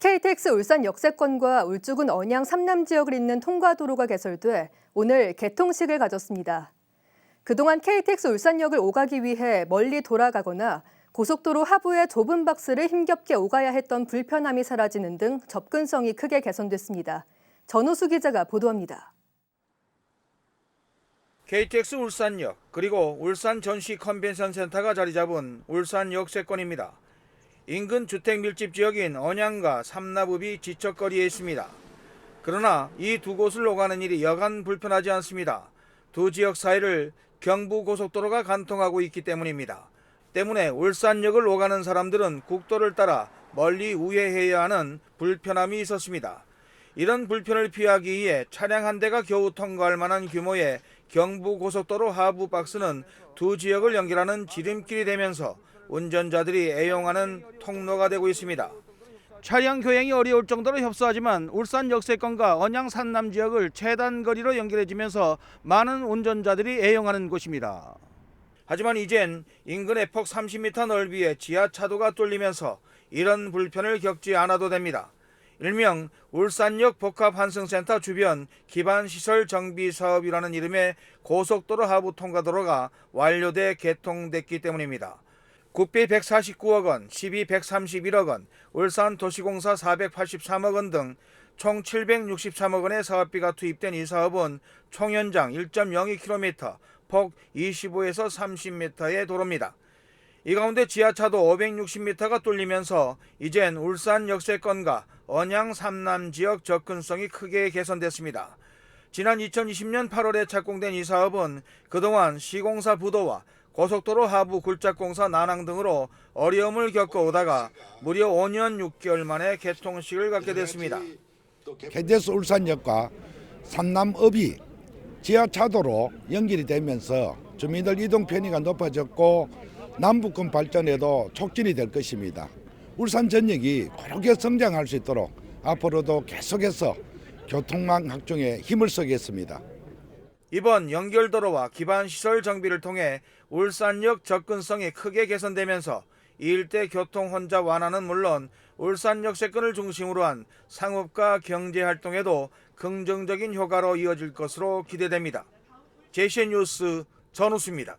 KTX 울산 역세권과 울주군 언양 삼남 지역을 잇는 통과도로가 개설돼 오늘 개통식을 가졌습니다. 그동안 KTX 울산역을 오가기 위해 멀리 돌아가거나 고속도로 하부의 좁은 박스를 힘겹게 오가야 했던 불편함이 사라지는 등 접근성이 크게 개선됐습니다. 전우수 기자가 보도합니다. KTX 울산역 그리고 울산 전시 컨벤션 센터가 자리 잡은 울산 역세권입니다. 인근 주택 밀집 지역인 언양과 삼나읍이 지척거리에 있습니다. 그러나 이 두 곳을 오가는 일이 여간 불편하지 않습니다. 두 지역 사이를 경부 고속도로가 관통하고 있기 때문입니다. 때문에 울산역을 오가는 사람들은 국도를 따라 멀리 우회해야 하는 불편함이 있었습니다. 이런 불편을 피하기 위해 차량 한 대가 겨우 통과할 만한 규모의 경부 고속도로 하부 박스는 두 지역을 연결하는 지름길이 되면서 운전자들이 애용하는 통로가 되고 있습니다. 차량 교행이 어려울 정도로 협소하지만 울산 역세권과 언양 산남 지역을 최단 거리로 연결해주면서 많은 운전자들이 애용하는 곳입니다. 하지만 이젠 인근의 폭 30m 넓이의 지하차도가 뚫리면서 이런 불편을 겪지 않아도 됩니다. 일명 울산역 복합환승센터 주변 기반시설 정비 사업이라는 이름의 고속도로 하부 통과도로가 완료돼 개통됐기 때문입니다. 국비 149억 원, 시비 131억 원, 울산 도시공사 483억 원 등 총 763억 원의 사업비가 투입된 이 사업은 총 연장 1.02km, 폭 25에서 30m의 도로입니다. 이 가운데 지하차도 560m가 뚫리면서 이젠 울산 역세권과 언양 삼남 지역 접근성이 크게 개선됐습니다. 지난 2020년 8월에 착공된 이 사업은 그동안 시공사 부도와 고속도로 하부 굴착공사 난항 등으로 어려움을 겪어오다가 무려 5년 6개월 만에 개통식을 갖게 됐습니다. KTX 울산역과 삼남읍이 지하차도로 연결이 되면서 주민들 이동 편의가 높아졌고 남북권 발전에도 촉진이 될 것입니다. 울산 전역이 고르게 성장할 수 있도록 앞으로도 계속해서 교통망 확충에 힘을 쓰겠습니다. 이번 연결도로와 기반 시설 정비를 통해 울산역 접근성이 크게 개선되면서 이 일대 교통 혼잡 완화는 물론 울산 역세권을 중심으로 한 상업과 경제 활동에도 긍정적인 효과로 이어질 것으로 기대됩니다. 제시의 뉴스 전우수입니다.